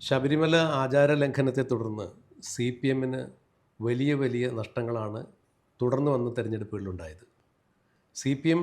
ശബരിമല ആചാര ലംഘനത്തെ തുടർന്ന് C P എമ്മിന് വലിയ വലിയ നഷ്ടങ്ങളാണ് തുടർന്ന് വന്ന തെരഞ്ഞെടുപ്പുകളിലുണ്ടായത്. സി പി എം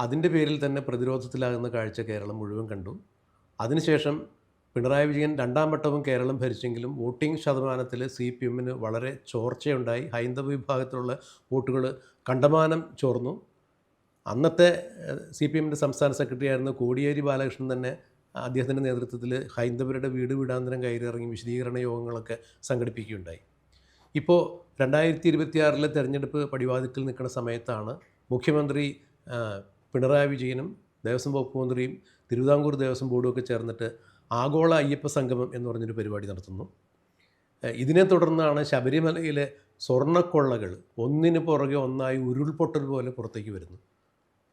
അതിന്റെ പേരിൽ തന്നെ പ്രതിരോധത്തിലാകുന്ന കാഴ്ച കേരളം മുഴുവൻ കണ്ടു. അതിനുശേഷം പിണറായി വിജയൻ രണ്ടാം വട്ടവും കേരളം ഭരിച്ചെങ്കിലും വോട്ടിംഗ് ശതമാനത്തിൽ സി പി എമ്മിന് വളരെ ചോർച്ചയുണ്ടായി. ഹൈന്ദവ വിഭാഗത്തിലുള്ള വോട്ടുകൾ കണ്ടമാനം ചോർന്നു. അന്നത്തെ സി പി എമ്മിന്റെ സംസ്ഥാന സെക്രട്ടറി ആയിരുന്ന കോടിയേരി ബാലകൃഷ്ണൻ തന്നെ അദ്ദേഹത്തിന്റെ നേതൃത്വത്തിൽ ഹൈന്ദവരുടെ വീട് വീടാന്തരം കയറിയിറങ്ങി വിശദീകരണ യോഗങ്ങളൊക്കെ സംഘടിപ്പിക്കുകയുണ്ടായി. ഇപ്പോൾ രണ്ടായിരത്തി ഇരുപത്തിയാറിലെ തെരഞ്ഞെടുപ്പ് പടിവാതിക്കൽ നിൽക്കുന്ന സമയത്താണ് മുഖ്യമന്ത്രി പിണറായി വിജയനും ദേവസ്വം വകുപ്പ് മന്ത്രിയും തിരുവിതാംകൂർ ദേവസ്വം ബോർഡും ഒക്കെ ചേർന്നിട്ട് ആഗോള അയ്യപ്പ സംഗമം എന്ന് പറഞ്ഞൊരു പരിപാടി നടത്തുന്നു. ഇതിനെ തുടർന്നാണ് ശബരിമലയിലെ സ്വർണക്കൊള്ളകൾ ഒന്നിന് പുറകെ ഒന്നായി ഉരുൾപൊട്ടൽ പോലെ പുറത്തേക്ക് വരുന്നു.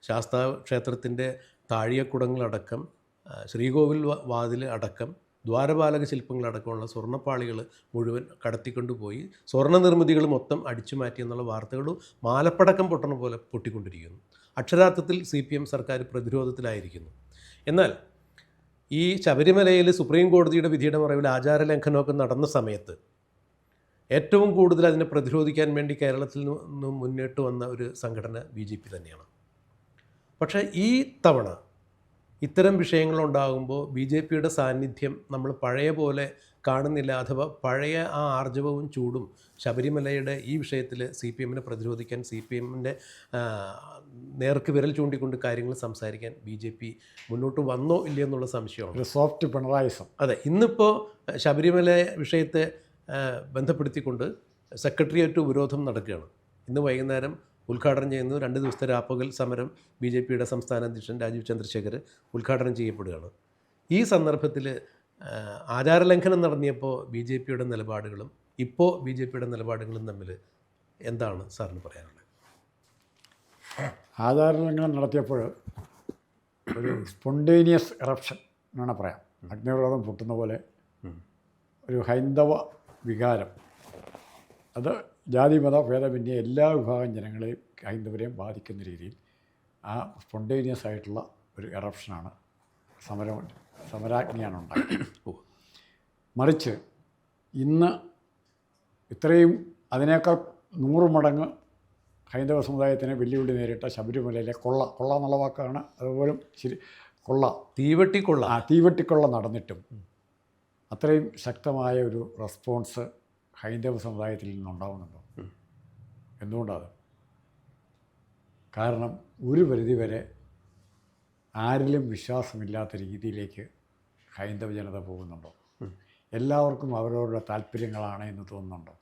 ശാസ്താ ക്ഷേത്രത്തിന്റെ താഴിയക്കുടങ്ങളടക്കം ശ്രീകോവിൽ വാതിൽ അടക്കം ദ്വാരപാലക ശില്പങ്ങളടക്കമുള്ള സ്വർണപ്പാളികൾ മുഴുവൻ കടത്തിക്കൊണ്ടുപോയി സ്വർണ നിർമ്മിതികൾ മൊത്തം അടിച്ചു മാറ്റി എന്നുള്ള വാർത്തകളും മാലപ്പടക്കം പൊട്ടണ പോലെ പൊട്ടിക്കൊണ്ടിരിക്കുന്നു. അക്ഷരാർത്ഥത്തിൽ സി പി എം സർക്കാർ പ്രതിരോധത്തിലായിരിക്കുന്നു. എന്നാൽ ഈ ശബരിമലയിൽ സുപ്രീം കോടതിയുടെ വിധിയുടെ മറവിൽ ആചാര ലംഘനമൊക്കെ നടന്ന സമയത്ത് ഏറ്റവും കൂടുതൽ അതിനെ പ്രതിരോധിക്കാൻ വേണ്ടി കേരളത്തിൽ നിന്ന് മുന്നിട്ട് വന്ന ഒരു സംഘടന ബി തന്നെയാണ്. പക്ഷേ ഈ തവണ ഇത്തരം വിഷയങ്ങളുണ്ടാകുമ്പോൾ ബി ജെ പിയുടെ സാന്നിധ്യം നമ്മൾ പഴയ പോലെ കാണുന്നില്ല അഥവാ പഴയ ആ ആർജവവും ചൂടും ശബരിമലയുടെ ഈ വിഷയത്തിൽ സി പി എമ്മിനെ പ്രതിരോധിക്കാൻ സി പി എമ്മിന്റെ നേർക്ക് വിരൽ ചൂണ്ടിക്കൊണ്ട് കാര്യങ്ങൾ സംസാരിക്കാൻ ബി ജെ പി മുന്നോട്ട് വന്നോ ഇല്ലയോ എന്നുള്ള സംശയമാണ്. സോഫ്റ്റ് പിണറായിസം. അതെ ഇന്നിപ്പോൾ ശബരിമല വിഷയത്തെ ബന്ധപ്പെടുത്തിക്കൊണ്ട് സെക്രട്ടേറിയറ്റ് ഉപരോധം നടക്കുകയാണ്. ഇന്ന് വൈകുന്നേരം ഉദ്ഘാടനം ചെയ്യുന്നു രണ്ട് ദിവസത്തെ രാപ്പകൽ സമരം ബി ജെ പിയുടെ സംസ്ഥാന അധ്യക്ഷൻ രാജീവ് ചന്ദ്രശേഖർ ഉദ്ഘാടനം ചെയ്യപ്പെടുകയാണ്. ഈ സന്ദർഭത്തിൽ ആചാരലംഘനം നടന്നിയപ്പോൾ ബി ജെ പിയുടെ നിലപാടുകളും ഇപ്പോൾ ബി ജെ പിയുടെ നിലപാടുകളും തമ്മിൽ എന്താണ് സാറിന് പറയാനുള്ളത്? ആചാരലംഘനം നടത്തിയപ്പോൾ ഒരു സ്പോണ്ടേനിയസ് എറപ്ഷൻ എന്നാണ് പറയാം. അഗ്നിപർവതം പൊട്ടുന്ന പോലെ ഒരു ഹൈന്ദവ വികാരം. അത് ജാതി മത ഭേദമന്യേ എല്ലാ വിഭാഗം ജനങ്ങളെയും ഹൈന്ദവരെയും ബാധിക്കുന്ന രീതിയിൽ ആ സ്പോണ്ടേനിയസ് ആയിട്ടുള്ള ഒരു എറപ്ഷനാണ് സമരം സമരാജ്ഞിയാണ് ഉണ്ടായത്. ഓ. മറിച്ച് ഇന്ന് ഇത്രയും അതിനേക്കാൾ നൂറ് മടങ്ങ് ഹൈന്ദവ സമുദായത്തിന് വെല്ലുവിളി നേരിട്ട ശബരിമലയിലെ കൊള്ള കൊള്ള എന്നുള്ള വാക്കാണ് അതുപോലും ശരി കൊള്ള. തീവെട്ടിക്കൊള്ള. ആ തീവെട്ടിക്കൊള്ള നടന്നിട്ടും അത്രയും ശക്തമായ ഒരു റെസ്പോൺസ് ഹൈന്ദവ സമുദായത്തിൽ നിന്നുണ്ടാവുന്നുണ്ടോ? എന്തുകൊണ്ടാണ്? കാരണം ഒരു പരിധിവരെ ആരിലും വിശ്വാസമില്ലാത്ത രീതിയിലേക്ക് ഹൈന്ദവ ജനത പോകുന്നുണ്ടോ? എല്ലാവർക്കും അവരവരുടെ താല്പര്യങ്ങളാണ് എന്ന് തോന്നുന്നുണ്ടോ?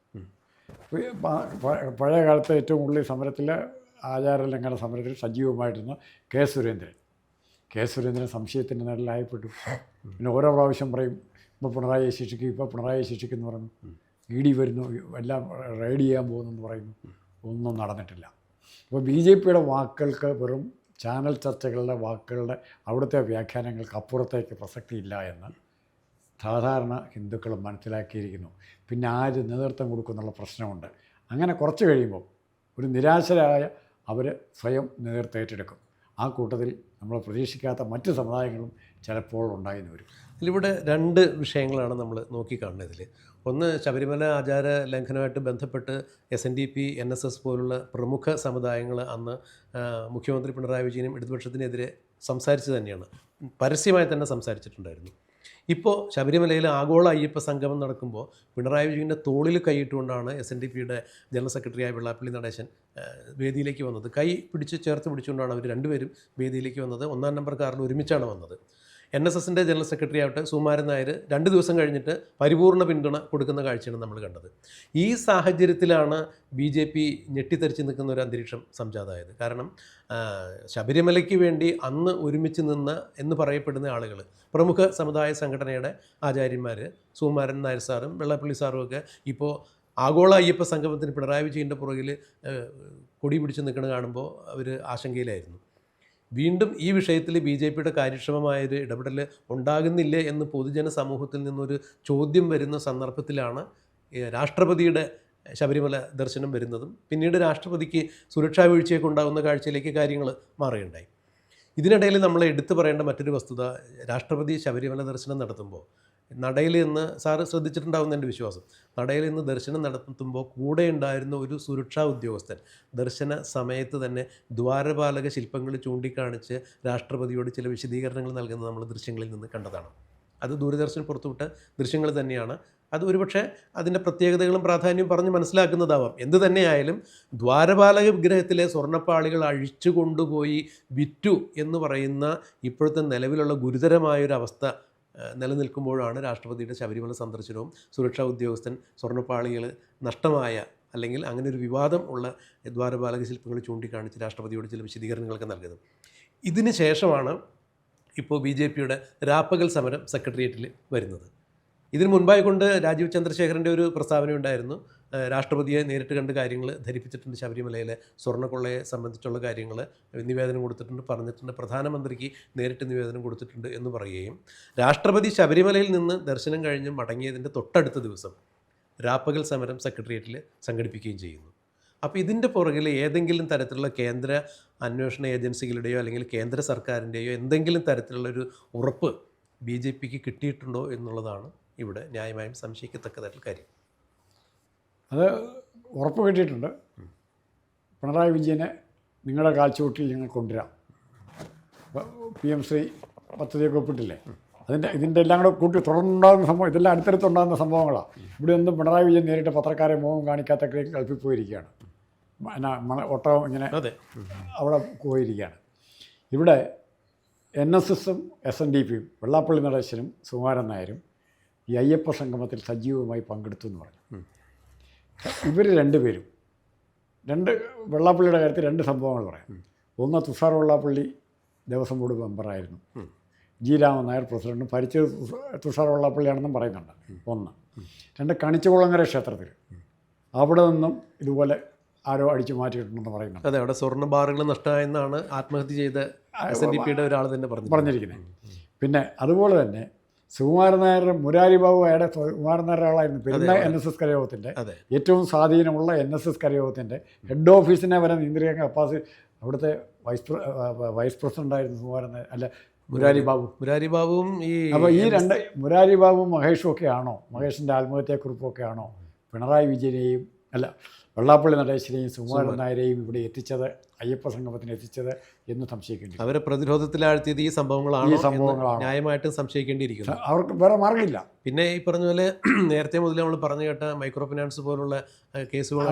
പഴയ കാലത്ത് ഏറ്റവും കൂടുതൽ സമരത്തിൽ ആചാരലംഘന സമരത്തിൽ സജീവമായിരുന്ന കെ സുരേന്ദ്രൻ. കെ സുരേന്ദ്രൻ സംശയത്തിന്റെ നിഴലായപ്പെട്ടു. പിന്നെ ഓരോ പ്രാവശ്യം പറയും ഇപ്പോൾ പിണറായിയെ ശിക്ഷിക്കും ഇപ്പോൾ പിണറായിയെ ശിക്ഷിക്കുന്നു പറഞ്ഞു. ഇ ഡി വരുന്നു എല്ലാം റെയ്ഡ് ചെയ്യാൻ പോകുന്നെന്ന് പറയുന്നു. ഒന്നും നടന്നിട്ടില്ല. അപ്പോൾ ബി ജെ പിയുടെ വാക്കുകൾക്ക് വെറും ചാനൽ ചർച്ചകളുടെ വാക്കുകളുടെ അവിടുത്തെ വ്യാഖ്യാനങ്ങൾക്ക് അപ്പുറത്തേക്ക് പ്രസക്തിയില്ല എന്ന് സാധാരണ ഹിന്ദുക്കൾ മനസ്സിലാക്കിയിരിക്കുന്നു. പിന്നെ ആര് നേതൃത്വം കൊടുക്കുന്നുള്ള പ്രശ്നമുണ്ട്. അങ്ങനെ കുറച്ച് കഴിയുമ്പോൾ ഒരു നിരാശരായ അവർ സ്വയം നേതൃത്വം ഏറ്റെടുക്കും. ആ കൂട്ടത്തിൽ നമ്മൾ പ്രതീക്ഷിക്കാത്ത മറ്റ് സമുദായങ്ങളും ചിലപ്പോൾ ഉണ്ടായിരുന്നു വരും. ഇതിലിവിടെ രണ്ട് വിഷയങ്ങളാണ് നമ്മൾ നോക്കിക്കാണുന്നത് ഇതിൽ ഒന്ന് ശബരിമല ആചാര ലംഘനമായിട്ട് ബന്ധപ്പെട്ട് S N D P N S S പോലുള്ള പ്രമുഖ സമുദായങ്ങൾ അന്ന് മുഖ്യമന്ത്രി പിണറായി വിജയനും ഇടതുപക്ഷത്തിനെതിരെ സംസാരിച്ചു തന്നെയാണ്. പരസ്യമായി തന്നെ സംസാരിച്ചിട്ടുണ്ടായിരുന്നു. ഇപ്പോൾ ശബരിമലയിൽ ആഗോള അയ്യപ്പ സംഗമം നടക്കുമ്പോൾ പിണറായി വിജയന്റെ തോളിൽ കൈയിട്ടുകൊണ്ടാണ് എസ് എൻ ഡി പിയുടെ ജനറൽ സെക്രട്ടറിയായ വെള്ളാപ്പള്ളി നടേശൻ വേദിയിലേക്ക് വന്നത്. കൈ പിടിച്ച് ചേർത്ത് പിടിച്ചുകൊണ്ടാണ് അവർ രണ്ടുപേരും വേദിയിലേക്ക് വന്നത്. ഒന്നാം നമ്പർ കാറിൽ ഒരുമിച്ചാണ് വന്നത്. എൻ എസ് എസിന്റെ ജനറൽ സെക്രട്ടറി ആവട്ടെ സുകുമാരൻ നായർ രണ്ട് ദിവസം കഴിഞ്ഞിട്ട് പരിപൂർണ പിന്തുണ കൊടുക്കുന്ന കാഴ്ചയാണ് നമ്മൾ കണ്ടത്. ഈ സാഹചര്യത്തിലാണ് ബി ജെ പി ഞെട്ടിത്തെറിച്ച് നിൽക്കുന്ന ഒരു അന്തരീക്ഷം സംജാതമായത് കാരണം ശബരിമലയ്ക്ക് വേണ്ടി അന്ന് ഒരുമിച്ച് നിന്ന് എന്ന് പറയപ്പെടുന്ന ആളുകൾ പ്രമുഖ സമുദായ സംഘടനയുടെ ആചാര്യന്മാർ സുകുമാരൻ നായർ സാറും വെള്ളപ്പള്ളി സാറും ഒക്കെ ഇപ്പോൾ ആഗോള അയ്യപ്പ സംഗമത്തിന് പിണറായി വിജയന്റെ പുറകിൽ കൊടി പിടിച്ച് നിൽക്കുന്നത് കാണുമ്പോൾ അവർ ആശങ്കയിലായിരുന്നു. വീണ്ടും ഈ വിഷയത്തിൽ ബി ജെ പിയുടെ കാര്യക്ഷമമായൊരു ഇടപെടൽ ഉണ്ടാകുന്നില്ലേ എന്ന് പൊതുജന സമൂഹത്തിൽ നിന്നൊരു ചോദ്യം വരുന്ന സന്ദർഭത്തിലാണ് രാഷ്ട്രപതിയുടെ ശബരിമല ദർശനം വരുന്നതും പിന്നീട് രാഷ്ട്രപതിക്ക് സുരക്ഷാ വീഴ്ചയൊക്കെ ഉണ്ടാകുന്ന കാഴ്ചയിലേക്ക് കാര്യങ്ങൾ മാറുകയുണ്ടായി. ഇതിനിടയിൽ നമ്മൾ എടുത്തു പറയേണ്ട മറ്റൊരു വസ്തുത രാഷ്ട്രപതി ശബരിമല ദർശനം നടത്തുമ്പോൾ നടയിൽ നിന്ന് സാറ് ശ്രദ്ധിച്ചിട്ടുണ്ടാവുന്ന എന്റെ വിശ്വാസം. നടയിൽ നിന്ന് ദർശനം നടത്തുമ്പോൾ കൂടെ ഉണ്ടായിരുന്ന ഒരു സുരക്ഷാ ഉദ്യോഗസ്ഥൻ ദർശന സമയത്ത് തന്നെ ദ്വാരപാലക ശില്പങ്ങൾ ചൂണ്ടിക്കാണിച്ച് രാഷ്ട്രപതിയോട് ചില വിശദീകരണങ്ങൾ നൽകുന്നത് നമ്മൾ ദൃശ്യങ്ങളിൽ നിന്ന് കണ്ടതാണ്. അത് ദൂരദർശൻ പുറത്തുവിട്ട ദൃശ്യങ്ങൾ തന്നെയാണ്. അത് ഒരുപക്ഷെ അതിന്റെ പ്രത്യേകതകളും പ്രാധാന്യവും പറഞ്ഞ് മനസ്സിലാക്കുന്നതാവാം. എന്ത് തന്നെയായാലും ദ്വാരപാലക വിഗ്രഹത്തിലെ സ്വർണപ്പാളികൾ അഴിച്ചു കൊണ്ടുപോയി വിറ്റു എന്ന് പറയുന്ന ഇപ്പോഴത്തെ നിലവിലുള്ള ഗുരുതരമായൊരു അവസ്ഥ ഏഹ്, നിലനിൽക്കുമ്പോഴാണ് രാഷ്ട്രപതിയുടെ ശബരിമല സന്ദർശനവും സുരക്ഷാ ഉദ്യോഗസ്ഥൻ സ്വർണപ്പാളികൾ നഷ്ടമായ അല്ലെങ്കിൽ അങ്ങനെ ഒരു വിവാദം ഉള്ള ദ്വാരപാലക ശില്പങ്ങൾ ചൂണ്ടിക്കാണിച്ച് രാഷ്ട്രപതിയോട് ചില വിശദീകരണങ്ങളൊക്കെ നൽകുന്നത്. ഇതിന് ശേഷമാണ് ഇപ്പോൾ ബി ജെ പിയുടെ രാപ്പകൽ സമരം സെക്രട്ടേറിയറ്റിൽ വരുന്നത്. ഇതിന് മുൻപായി കൊണ്ട് രാജീവ് ചന്ദ്രശേഖരന്റെ ഒരു പ്രസ്താവന ഉണ്ടായിരുന്നു രാഷ്ട്രപതിയെ നേരിട്ട് കണ്ട് കാര്യങ്ങൾ ധരിപ്പിച്ചിട്ടുണ്ട് ശബരിമലയിലെ സ്വർണക്കൊള്ളയെ സംബന്ധിച്ചുള്ള കാര്യങ്ങൾ നിവേദനം കൊടുത്തിട്ടുണ്ട് പറഞ്ഞിട്ടുണ്ട്. പ്രധാനമന്ത്രിക്ക് നേരിട്ട് നിവേദനം കൊടുത്തിട്ടുണ്ട് എന്ന് പറയുകയും രാഷ്ട്രപതി ശബരിമലയിൽ നിന്ന് ദർശനം കഴിഞ്ഞ് മടങ്ങിയതിന്റെ തൊട്ടടുത്ത ദിവസം രാപ്പകൽ സമരം സെക്രട്ടേറിയറ്റിൽ സംഘടിപ്പിക്കുകയും ചെയ്യുന്നു. അപ്പോൾ ഇതിന്റെ പുറകിൽ ഏതെങ്കിലും തരത്തിലുള്ള കേന്ദ്ര അന്വേഷണ ഏജൻസികളുടെയോ അല്ലെങ്കിൽ കേന്ദ്ര സർക്കാരിന്റെയോ എന്തെങ്കിലും തരത്തിലുള്ള ഒരു ഉറപ്പ് ബി ജെ പിക്ക് കിട്ടിയിട്ടുണ്ടോ എന്നുള്ളതാണ് ഇവിടെ ന്യായമായും സംശയിക്കത്തക്കതായിട്ടുള്ള കാര്യം. അത് ഉറപ്പ് കിട്ടിയിട്ടുണ്ട്. പിണറായി വിജയനെ നിങ്ങളുടെ കാൽച്ചുവട്ടിൽ ഞങ്ങൾ കൊണ്ടുവരാം. പി എം ശ്രീ പദ്ധതിയൊക്കെ ഒപ്പിട്ടില്ലേ? അതിന്റെ ഇതിന്റെ എല്ലാം കൂടെ കൂട്ടി തുടർന്നുണ്ടാകുന്ന സംഭവം ഇതെല്ലാം അടുത്തടുത്തുണ്ടാകുന്ന സംഭവങ്ങളാണ് ഇവിടെ ഒന്നും പിണറായി വിജയൻ നേരിട്ട് പത്രക്കാരെ മുഖം കാണിക്കാത്ത ഗൾഫിൽ പോയിരിക്കുകയാണ് എന്നാ മണ- ഒട്ടകം ഇങ്ങനെ അതെ. അവിടെ പോയിരിക്കുകയാണ്. ഇവിടെ എൻ എസ് എസും എസ് എൻ ഡി പിയും വെള്ളാപ്പള്ളി നടേശനും സുകുമാരൻ നായരും ഈ അയ്യപ്പ സംഗമത്തിൽ സജീവമായി പങ്കെടുത്തു എന്ന് പറഞ്ഞു. ഇവർ രണ്ടുപേരും രണ്ട് വെള്ളാപ്പള്ളിയുടെ കാര്യത്തിൽ രണ്ട് സംഭവങ്ങൾ പറയാം. ഒന്ന് തുഷാർ വെള്ളാപ്പള്ളി ദേവസ്വം ബോർഡ് മെമ്പറായിരുന്നു ജി രാമൻ നായർ പ്രസിഡന്റും ഭരിച്ചത് തുഷ- തുഷാർ വെള്ളാപ്പള്ളിയാണെന്നും പറയുന്നുണ്ട് ഒന്ന്. രണ്ട് കണിച്ചുകുളങ്ങര ക്ഷേത്രത്തിൽ. അവിടെ നിന്നും ഇതുപോലെ ആരോ അടിച്ചു മാറ്റിയിട്ടുണ്ടെന്ന് പറയുന്നുണ്ട് അതെ അവിടെ സ്വർണ ബാറുകൾ നഷ്ടമായെന്നാണ് ആത്മഹത്യ ചെയ്ത എസ് എൻ ഡി പിയുടെ ഒരാൾ തന്നെ പറഞ്ഞു പറഞ്ഞിരിക്കുന്നത്. പിന്നെ അതുപോലെ തന്നെ സുകുമാരൻ നായർ മുരാരി ബാബു അയാളുടെ സുകുമാരൻ നായർ ആളായിരുന്നു. പെരുന്ന എൻ എസ് എസ് കരയോഗത്തിന്റെ. ഏറ്റവും സ്വാധീനമുള്ള എൻ എസ് എസ് കരയോഗത്തിന്റെ. ഹെഡ് ഓഫീസിനെ വരെ നിയന്ത്രിക്കാൻ കപ്പാസി അവിടുത്തെ വൈസ് വൈസ് പ്രസിഡന്റ് ആയിരുന്നു സുകുമാരൻ നായർ. അല്ല മുരാരി ബാബു. മുരാരി ബാബുവും ഈ അപ്പോൾ ഈ രണ്ട് മുരാരി ബാബുവും മഹേഷും ഒക്കെ ആണോ? മഹേഷിന്റെ ആത്മഹത്യാക്കുറിപ്പൊക്കെ ആണോ? പിണറായി വിജയനെയും അല്ല വെള്ളാപ്പള്ളി നടേശനെയും സുകുമാരൻ നായരെയും ഇവിടെ എത്തിച്ചത് അയ്യപ്പ സംഗമത്തിന് എത്തിച്ചത് എന്ന് സംശയിക്കേണ്ടി അവരെ പ്രതിരോധത്തിലാഴ്ത്തിയത് ഈ സംഭവങ്ങളാണ് ഈ സംഭവങ്ങളാണ്. ന്യായമായിട്ടും സംശയിക്കേണ്ടിയിരിക്കുന്നു. അവർക്ക് വേറെ മാർഗമില്ല പിന്നെ ഈ പറഞ്ഞ പോലെ നേരത്തെ മുതൽ നമ്മൾ പറഞ്ഞു കേട്ട മൈക്രോ ഫിനാൻസ് പോലുള്ള കേസുകൾ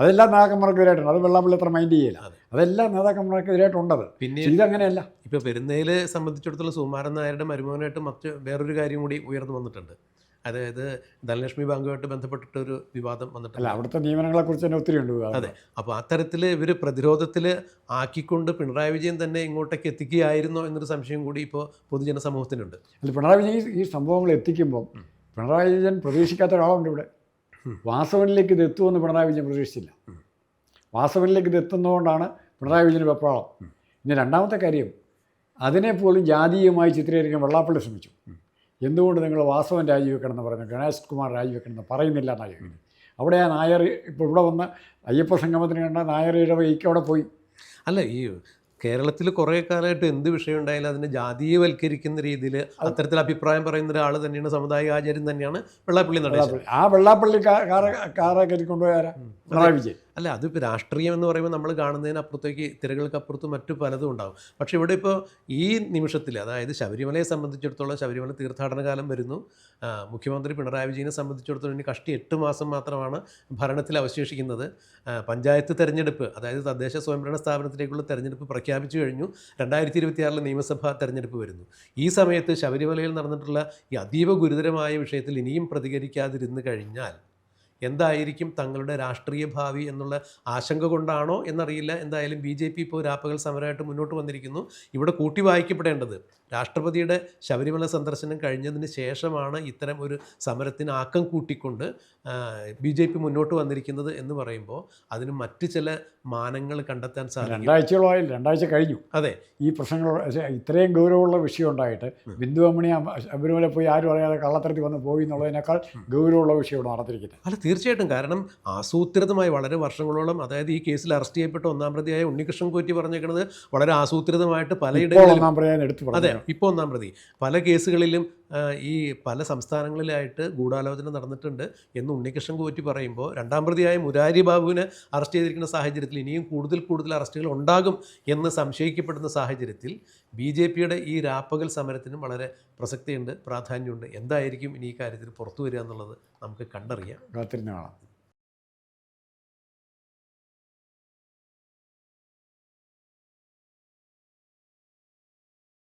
അതെല്ലാം നേതാക്കന്മാർക്കെതിരായിട്ടുണ്ട് അത് വെള്ളാപ്പള്ളി അത്ര മൈൻഡ് ചെയ്യില്ല. അതെല്ലാം നേതാക്കന്മാർക്കെതിരായിട്ടുണ്ടത് പിന്നെ ഇത് ഇതങ്ങനെയല്ല. ഇപ്പോൾ പെരുന്നയിൽ സംബന്ധിച്ചിടത്തോളം സുകുമാരൻ നായരുടെ മരുമകനായിട്ട് മറ്റ് വേറൊരു കാര്യം കൂടി ഉയർന്നു വന്നിട്ടുണ്ട്. അതായത് ധനലക്ഷ്മി ബാങ്കുമായിട്ട് ബന്ധപ്പെട്ടിട്ടൊരു വിവാദം വന്നിട്ടില്ല അവിടുത്തെ നിയമനങ്ങളെ കുറിച്ച് തന്നെ ഒത്തിരി ഉണ്ട്. അതെ. അപ്പോൾ അത്തരത്തിൽ ഇവർ പ്രതിരോധത്തിൽ ആക്കിക്കൊണ്ട് പിണറായി വിജയൻ തന്നെ ഇങ്ങോട്ടേക്ക് എത്തിക്കുകയായിരുന്നോ എന്നൊരു സംശയം കൂടി ഇപ്പോൾ പൊതുജന സമൂഹത്തിനുണ്ട് അല്ല പിണറായി വിജയൻ ഈ- ഈ സംഭവങ്ങൾ എത്തിക്കുമ്പോൾ പിണറായി വിജയൻ പ്രതീക്ഷിക്കാത്ത ഒരാളുണ്ട് ഇവിടെ. വാസവനിലേക്ക് ഇത് എത്തുമെന്ന് പിണറായി വിജയൻ പ്രതീക്ഷിച്ചില്ല. വാസവനിലേക്ക് ഇത് എത്തുന്നതുകൊണ്ടാണ് പിണറായി വിജയൻ വെപ്രാളം. ഇനി രണ്ടാമത്തെ കാര്യം അതിനെപ്പോലും ജാതീയമായി ചിത്രീകരിക്കാൻ വെള്ളാപ്പള്ളി ശ്രമിച്ചു. എന്തുകൊണ്ട് നിങ്ങൾ വാസവൻ രാജിവെക്കണമെന്ന് പറയുന്നത് പറഞ്ഞു? ഗണേഷ് കുമാർ രാജിവെക്കണമെന്ന് പറയുന്നില്ല എന്നാണ് ചോദിക്കുന്നത്. അവിടെ ആ നായർ ഇപ്പോൾ ഇവിടെ വന്ന് അയ്യപ്പ സംഗമത്തിന് കണ്ട നായർ ഇടവയ്ക്ക് അവിടെ പോയി. അല്ല ഈ കേരളത്തിൽ കുറേ കാലമായിട്ട് എന്ത് വിഷയം ഉണ്ടായാലും അതിനെ ജാതീയവൽക്കരിക്കുന്ന രീതിയിൽ അത്തരത്തിൽ അഭിപ്രായം പറയുന്ന ഒരാൾ തന്നെയാണ് സമുദായ ആചാര്യം തന്നെയാണ് വെള്ളാപ്പള്ളി നടേശൻ. ആ വെള്ളാപ്പള്ളി കാറ കാറെ കൊണ്ടുപോയാരാ പിണറായി വിജയൻ. അല്ല അതിപ്പോൾ രാഷ്ട്രീയം എന്ന് പറയുമ്പോൾ നമ്മൾ കാണുന്നതിനപ്പുറത്തേക്ക് തിരകൾക്കപ്പുറത്ത് മറ്റു പലതും ഉണ്ടാകും പക്ഷേ ഇവിടെ ഇപ്പോൾ ഈ നിമിഷത്തിൽ അതായത് ശബരിമലയെ സംബന്ധിച്ചിടത്തോളം ശബരിമല തീർത്ഥാടന കാലം വരുന്നു. മുഖ്യമന്ത്രി പിണറായി വിജയനെ സംബന്ധിച്ചിടത്തോളം ഇനി കഷ്ടി എട്ട് മാസം മാത്രമാണ് ഭരണത്തിൽ അവശേഷിക്കുന്നത്. പഞ്ചായത്ത് തെരഞ്ഞെടുപ്പ് അതായത് തദ്ദേശ സ്വയംഭരണ സ്ഥാപനത്തിലേക്കുള്ള തെരഞ്ഞെടുപ്പ് പ്രഖ്യാപിച്ചു കഴിഞ്ഞു. രണ്ടായിരത്തി ഇരുപത്തിയാറിലെ നിയമസഭാ തെരഞ്ഞെടുപ്പ് വരുന്നു. ഈ സമയത്ത് ശബരിമലയിൽ നടന്നിട്ടുള്ള ഈ അതീവ ഗുരുതരമായ വിഷയത്തിൽ ഇനിയും പ്രതികരിക്കാതിരുന്നു കഴിഞ്ഞാൽ എന്തായിരിക്കും തങ്ങളുടെ രാഷ്ട്രീയ ഭാവി എന്നുള്ള ആശങ്ക കൊണ്ടാണോ എന്നറിയില്ല. എന്തായാലും ബി ജെ പി ഇപ്പോൾ രാപ്പകൽ സമരമായിട്ട് മുന്നോട്ട് വന്നിരിക്കുന്നു. ഇവിടെ കൂട്ടി വായിക്കപ്പെടേണ്ടത് രാഷ്ട്രപതിയുടെ ശബരിമല സന്ദർശനം കഴിഞ്ഞതിന് ശേഷമാണ് ഇത്തരം ഒരു സമരത്തിന് ആക്കം കൂട്ടിക്കൊണ്ട് ബി ജെ പി മുന്നോട്ട് വന്നിരിക്കുന്നത് എന്ന് പറയുമ്പോൾ അതിന് മറ്റ് ചില മാനങ്ങൾ കണ്ടെത്താൻ സാധിക്കും. രണ്ടാഴ്ചകളായി രണ്ടാഴ്ച കഴിഞ്ഞു. അതെ. ഈ പ്രശ്നങ്ങൾ ഇത്രയും ഗൗരവമുള്ള വിഷയം ഉണ്ടായിട്ട് ബിന്ദു അമ്മണി അമ്മ- ശബരിമല പോയി ആരും അറിയാതെ കള്ളത്തരത്തിൽ വന്ന് പോയി എന്നുള്ളതിനേക്കാൾ ഗൗരവമുള്ള വിഷയമാണ് നടത്തിയിരിക്കുന്നത്. അല്ല തീർച്ചയായിട്ടും. കാരണം ആസൂത്രിതമായി വളരെ വർഷങ്ങളോളം അതായത് ഈ കേസിൽ അറസ്റ്റ് ചെയ്യപ്പെട്ട ഒന്നാം പ്രതിയായ ഉണ്ണികൃഷ്ണൻ കോറ്റി പറഞ്ഞേക്കുന്നത് വളരെ ആസൂത്രിതമായിട്ട് പലയിടങ്ങളിൽ പലയിടങ്ങളിലും ഒന്നാം പറയാൻ എടുത്തു അതെ പറഞ്ഞു ഇപ്പോൾ ഒന്നാം പ്രതി. പല കേസുകളിലും ഈ പല സംസ്ഥാനങ്ങളിലായിട്ട് ഗൂഢാലോചന നടന്നിട്ടുണ്ട് എന്ന് ഉണ്ണികൃഷ്ണൻ കോറ്റി പറയുമ്പോൾ രണ്ടാം പ്രതിയായ മുരാരി ബാബുവിനെ അറസ്റ്റ് ചെയ്തിരിക്കുന്ന സാഹചര്യത്തിൽ ഇനിയും കൂടുതൽ കൂടുതൽ അറസ്റ്റുകൾ ഉണ്ടാകും എന്ന് സംശയിക്കപ്പെടുന്ന സാഹചര്യത്തിൽ ബി ജെ പിയുടെ ഈ രാപ്പകൽ സമരത്തിനും വളരെ പ്രസക്തിയുണ്ട് പ്രാധാന്യമുണ്ട്. എന്തായിരിക്കും ഇനി ഈ കാര്യത്തിൽ പുറത്തു വരിക എന്നുള്ളത് നമുക്ക് കണ്ടറിയാം. കാത്തിരുന്ന്